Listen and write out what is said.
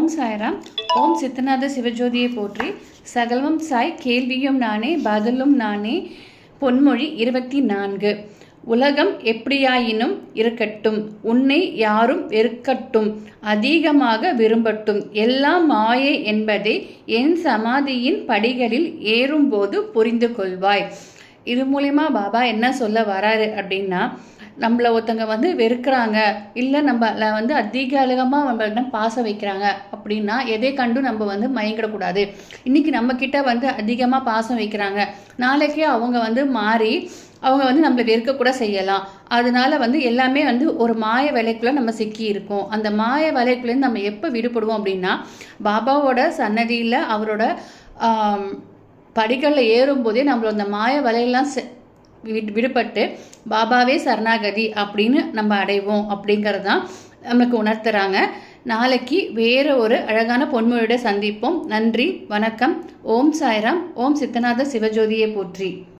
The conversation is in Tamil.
ஓம் சாய்ராம். ஓம் சித்தநாத சிவஜோதியை போற்றி சகலமும் சாய் கேள்வியும் நானே பதிலும் நானே. பொன்மொழி இருபத்தி நான்கு. உலகம் எப்படியாயினும் இருக்கட்டும் உன்னை யாரும் வெறுக்கட்டும் அதிகமாக விரும்பட்டும். எல்லாம் மாயை என்பதை என் சமாதியின் படிகளில் ஏறும்போது புரிந்து கொள்வாய் இது மூலயமா பாபா என்ன சொல்ல வராரு அப்படின்னா நம்மளை ஒருத்தங்க வந்து வெறுக்கிறாங்க. இல்லை நம்மள வந்து அதிக அழகமாக நம்மள்ட்ட பாசம் வைக்கிறாங்க. அப்படின்னா எதை கண்டும் நம்ம வந்து மயங்கிடக்கூடாது. இன்றைக்கி நம்மக்கிட்ட வந்து அதிகமாக பாசம் வைக்கிறாங்க. நாளைக்கே அவங்க வந்து மாறி அவங்க வந்து நம்மளை வெறுக்கக்கூட செய்யலாம். அதனால வந்து எல்லாமே வந்து ஒரு மாய வலைக்குள்ளே நம்ம சிக்கி இருக்கோம். அந்த மாய வலைக்குள்ளேருந்து நம்ம எப்போ விடுபடுவோம் அப்படின்னா பாபாவோட சன்னதியில் அவரோட படிகளில் ஏறும்போதே நம்மளோட அந்த மாய வலையெல்லாம் விடுபட்டு பாபாவே சரணாகதி அப்படின்னு நம்ம அடைவோம் அப்படிங்கிறது தான் நமக்கு உணர்த்துறாங்க. நாளைக்கு வேறு ஒரு அழகான பொன்மொழியோட சந்திப்போம். நன்றி வணக்கம். ஓம் சாய்ராம். ஓம் சித்தநாத சிவஜோதியை போற்றி.